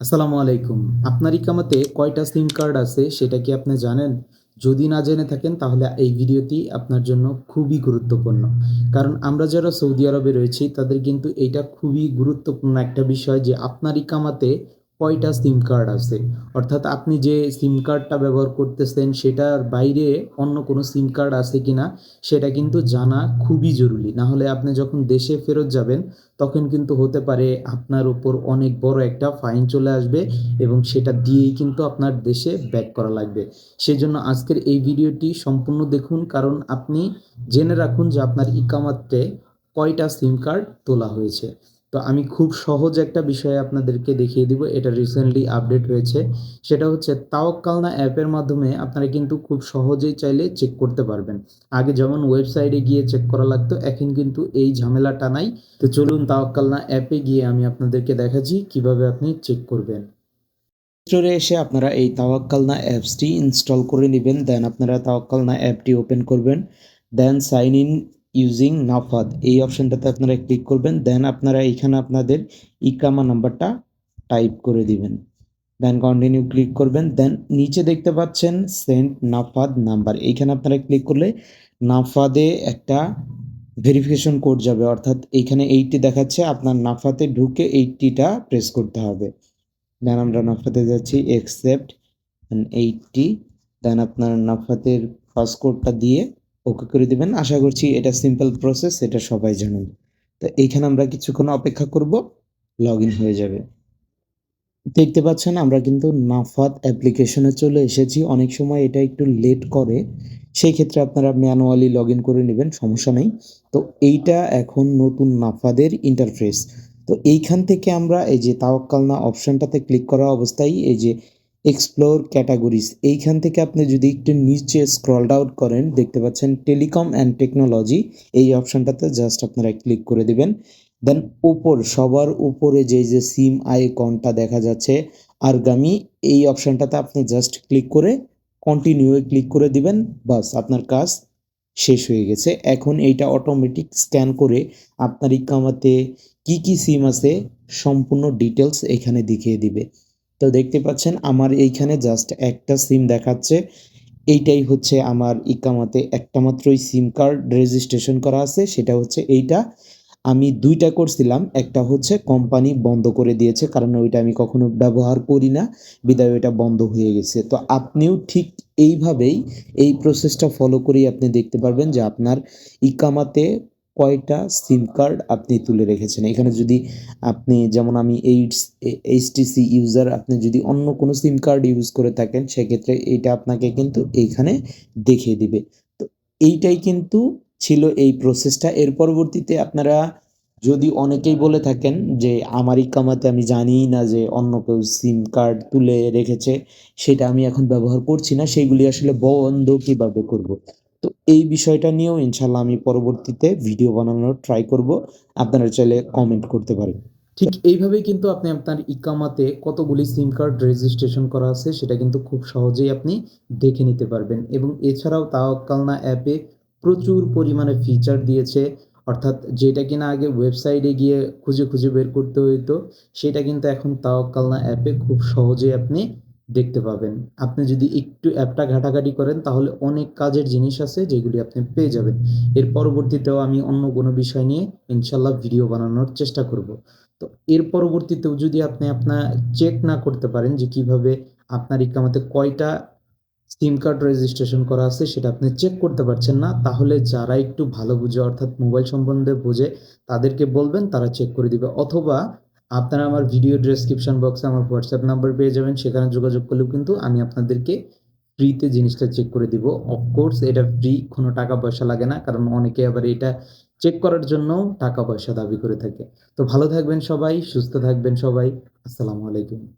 আসসালামু আলাইকুম। আপনার ইকামাতে কয়টা সিম কার্ড আছে সেটা কি আপনি জানেন? যদি না জেনে থাকেন তাহলে এই ভিডিওটি আপনার জন্য খুবই গুরুত্বপূর্ণ। কারণ আমরা যারা সৌদি আরবে রয়েছি তাদের কিন্তু এটা খুবই গুরুত্বপূর্ণ একটা বিষয় যে আপনার ইকামাতে কয়টা সিম কার্ড আছে? অর্থাৎ আপনি যে সিম কার্ডটা ব্যবহার করতেছেন, সেটার বাইরে অন্য কোনো সিম কার্ড আছে কিনা, সেটা কিন্তু জানা খুবই জরুরি। না হলে আপনি যখন দেশে ফেরত যাবেন, তখন কিন্তু হতে পারে আপনার উপর অনেক বড় একটা ফাইন চলে আসবে এবং সেটা দিয়েই কিন্তু আপনার দেশে ব্যাক করা লাগবে। সেজন্য আজকের এই ভিডিওটি সম্পূর্ণ দেখুন, কারণ আপনি জেনে রাখুন যে আপনার ইকামাতে কয়টা সিম কার্ড তোলা হয়েছে। তো আমি খুব সহজ একটা বিষয় আপনাদেরকে দেখিয়ে দিব, এটা রিসেন্টলি আপডেট হয়েছে। সেটা হচ্ছে তাওয়াক্কালনা অ্যাপের মাধ্যমে আপনারা কিন্তু খুব সহজেই চাইলে চেক করতে পারবেন। আগে যেমন ওয়েবসাইটে গিয়ে চেক করা লাগতো, এখন কিন্তু এই ঝামেলাটা নাই। তো চলুন তাওয়াক্কালনা অ্যাপে গিয়ে আমি আপনাদেরকে দেখাচ্ছি কীভাবে আপনি চেক করবেন। স্টোরে এসে আপনারা এই তাওয়াক্কালনা অ্যাপসটি ইনস্টল করে নেবেন দেন আপনারা তাওয়াক্কালনা অ্যাপটি ওপেন করবেন then sign in using Nafath এই অপশনটাতে আপনারা ক্লিক করবেন দেন আপনারা এখানে আপনাদের ইকামা নাম্বারটা টাইপ করে দিবেন। দেন কন্টিনিউ ক্লিক করবেন দেন নিচে দেখতে পাচ্ছেন সেন্ট নাফাদ নাম্বার এইখানে আপনারা ক্লিক করলে নাফাদে একটা ভেরিফিকেশন কোড যাবে, অর্থাৎ এইখানে এইটটি দেখাচ্ছে, আপনার নাফাতে ঢুকে এইটটিটা প্রেস করতে হবে। দেন আমরা নাফাতে যাচ্ছি একসেপ্ট এইটটি দেন আপনার নাফাতের পাসকোডটা দিয়ে ওকে করে দিবেন। আশা করছি এটা সিম্পল প্রসেস এটা সবাই জানেন তো এইখানে আমরা কিছুক্ষণ অপেক্ষা করব লগ ইন হয়ে যাবে। দেখতে পাচ্ছেন, আমরা কিন্তু নাফাত অ্যাপ্লিকেশনে চলে এসেছি। অনেক সময় এটা একটু লেট করে সেই ক্ষেত্রে আপনারা ম্যানুয়ালি লগ ইন করে নেবেন, সমস্যা নেই। তো এইটা এখন নতুন নাফাদের ইন্টারফেস তো এইখান থেকে আমরা এই যে তাওয়াক্কালনা অপশনটাতে ক্লিক করা অবস্থায়, এই যে এক্সপ্লোর ক্যাটাগরিজ এইখান থেকে আপনি যদি একটু নিচে স্ক্রল আউট করেন, দেখতে পাচ্ছেন টেলিকম অ্যান্ড টেকনোলজি এই অপশনটাতে জাস্ট আপনারা ক্লিক করে দিবেন। দেন উপর, সবার উপরে যে যে সিম আইকনটা দেখা যাচ্ছে, আরগামি, এই অপশনটাতে আপনি জাস্ট ক্লিক করে কন্টিনিউ ক্লিক করে দিবেন। বাস, আপনার কাজ শেষ হয়ে গেছে। এখন এইটা অটোমেটিক স্ক্যান করে আপনার ইকামাতে কি কি সিম আছে, সম্পূর্ণ ডিটেলস এখানে দেখিয়ে দিবে। তো দেখতে পাচ্ছেন আমার এইখানে জাস্ট একটা সিম দেখাচ্ছে। এইটাই হচ্ছে আমার ইকামাতে একটা মাত্রই সিম কার্ড রেজিস্ট্রেশন করা আছে, সেটা হচ্ছে এইটা। আমি দুইটা করছিলাম, একটা হচ্ছে কোম্পানি বন্ধ করে দিয়েছে, কারণ ওইটা আমি কখনো ব্যবহার করি না, বিদায় ওইটা বন্ধ হয়ে গেছে। তো আপনিও ঠিক এইভাবেই এই প্রসেসটা ফলো করেই আপনি দেখতে পারবেন যে আপনার ইকামাতে কয়টা সিম কার্ড আপনি তুলে রেখেছেন? এখানে যদি আপনি, যেমন আমি এইটস এইচটিসি ইউজার আপনি যদি অন্য কোনো সিম কার্ড ইউজ করে থাকেন, সেক্ষেত্রে এইটা আপনাকে কিন্তু এইখানে দেখিয়ে দিবে। তো এইটাই কিন্তু ছিল এই প্রসেসটা এর পরবর্তীতে আপনারা যদি অনেকেই বলে থাকেন যে, আমার ইকামাতে আমি জানিই না যে অন্য কেউ সিম কার্ড তুলে রেখেছে, সেটা আমি এখন ব্যবহার করছি না সেইগুলি আসলে বন্ধ কীভাবে করব? তো এই বিষয়টা নিয়েও ইনশাল্লাহ আমি পরবর্তীতে ভিডিও বানানোর ট্রাই করব। আপনারা চাইলে কমেন্ট করতে পারেন। ঠিক এইভাবেই কিন্তু আপনি আপনার ইকামাতে কতগুলি সিম কার্ড রেজিস্ট্রেশন করা আছে সেটা কিন্তু খুব সহজেই আপনি দেখে নিতে পারবেন। এবং এছাড়াও তাওয়াক্কালনা অ্যাপে প্রচুর পরিমাণে ফিচার দিয়েছে। অর্থাৎ যেটা কিনা আগে ওয়েবসাইটে গিয়ে খুঁজে খুঁজে বের করতে হইতো, সেটা কিন্তু এখন তাওয়াক্কালনা অ্যাপে খুব সহজেই আপনি দেখতে পাবেন। আপনি যদি একটু অ্যাপটা ঘাটাঘাটি করেন, তাহলে অনেক কাজের জিনিস আছে যেগুলি আপনি পেয়ে যাবেন। এর পরবর্তীতেও আমি অন্য কোনো বিষয় নিয়ে ইনশাল্লাহ ভিডিও বানানোর চেষ্টা করব। তো এর পরবর্তীতেও যদি আপনি আপনার চেক না করতে পারেন যে কীভাবে আপনার ইকামাতে কয়টা সিম কার্ড রেজিস্ট্রেশন করা আছে সেটা আপনি চেক করতে পারছেন না, তাহলে যারা একটু ভালো বুঝে অর্থাৎ মোবাইল সম্বন্ধে বোঝে, তাদেরকে বলবেন, তারা চেক করে দিবে। অথবা আপনারা আমার ভিডিও ডেসক্রিপশন বক্সে আমার হোয়াটসঅ্যাপ নাম্বার পেয়ে যাবেন। সেখানে যোগাযোগ করলেও কিন্তু আমি আপনাদেরকে ফ্রিতে জিনিসটা চেক করে দিব। অফকোর্স এটা ফ্রি কোনো টাকা পয়সা লাগে না, কারণ অনেকে আবার এটা চেক করার জন্য টাকা পয়সা দাবি করে থাকে। তো ভালো থাকবেন সবাই, সুস্থ থাকবেন সবাই। আসসালামু আলাইকুম।